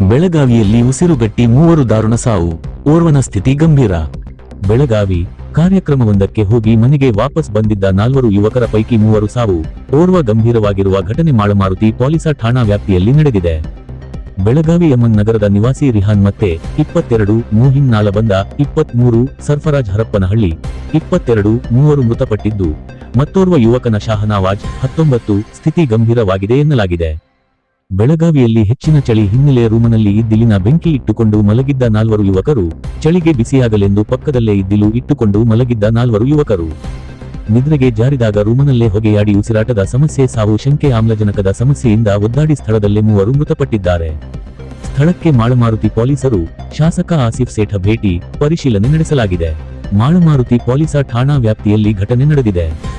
ಬೆಳಗಾವಿಯಲ್ಲಿ ಉಸಿರುಗಟ್ಟಿ ಮೂವರು ದಾರುಣ ಸಾವು. ಓರ್ವನ ಸ್ಥಿತಿ ಗಂಭೀರ. ಬೆಳಗಾವಿ ಕಾರ್ಯಕ್ರಮವೊಂದಕ್ಕೆ ಹೋಗಿ ಮನೆಗೆ ವಾಪಸ್ ಬಂದಿದ್ದ ನಾಲ್ವರು ಯುವಕರ ಪೈಕಿ ಮೂವರು ಸಾವು. ಓರ್ವ ಗಂಭೀರವಾಗಿರುವ ಘಟನೆ ಮಾಳಮಾರುತಿ ಪೊಲೀಸ ಠಾಣಾ ವ್ಯಾಪ್ತಿಯಲ್ಲಿ ನಡೆದಿದೆ. ಬೆಳಗಾವಿ ಯಮನ್ ನಗರದ ನಿವಾಸಿ ರಿಹಾನ್ ಮತ್ತೆ ಇಪ್ಪತ್ತೆರಡು, ಮೋಹಿನ್ ನಾಲಬಂದ ಇಪ್ಪತ್ಮೂರು, ಸರ್ಫರಾಜ್ ಹರಪ್ಪನಹಳ್ಳಿ ಇಪ್ಪತ್ತೆರಡು, ಮೂವರು ಮೃತಪಟ್ಟಿದ್ದು. ಮತ್ತೋರ್ವ ಯುವಕನ ಶಾಹನವಾಜ್ ಹತ್ತೊಂಬತ್ತು, ಸ್ಥಿತಿ ಗಂಭೀರವಾಗಿದೆ ಎನ್ನಲಾಗಿದೆ. ಬೆಳಗಾವಿಯಲ್ಲಿ ಹೆಚ್ಚಿನ ಚಳಿ ಹಿನ್ನೆಲೆ ರೂಮನಲ್ಲಿ ಇದ್ದಿಲಿನ ಬೆಂಕಿ ಇಟ್ಟುಕೊಂಡು ಮಲಗಿದ್ದ ನಾಲ್ವರು ಯುವಕರು, ಚಳಿಗೆ ಬಿಸಿಯಾಗಲೆಂದು ಪಕ್ಕದಲ್ಲೇ ಇದ್ದಿಲು ಇಟ್ಟುಕೊಂಡು ಮಲಗಿದ್ದ ನಾಲ್ವರು ಯುವಕರು. ನಿದ್ರೆಗೆ ಜಾರಿದಾಗ ರೂಮನಲ್ಲೇ ಹೊಗೆಯಾಡಿ ಉಸಿರಾಟದ ಸಮಸ್ಯೆ, ಸಾವು, ಶಂಕೆ, ಆಮ್ಲಜನಕದ ಸಮಸ್ಯೆಯಿಂದ ಒದ್ದಾಡಿ ಸ್ಥಳದಲ್ಲೇ ಮೂವರು ಮೃತಪಟ್ಟಿದ್ದಾರೆ. ಸ್ಥಳಕ್ಕೆ ಮಾಳಮಾರುತಿ ಪೊಲೀಸರು, ಶಾಸಕ ಆಸಿಫ್ ಸೇಠ ಭೇಟಿ ಪರಿಶೀಲನೆ ನಡೆಸಲಾಗಿದೆ. ಮಾಳಮಾರುತಿ ಪೊಲೀಸ ಠಾಣಾ ವ್ಯಾಪ್ತಿಯಲ್ಲಿ ಘಟನೆ ನಡೆದಿದೆ.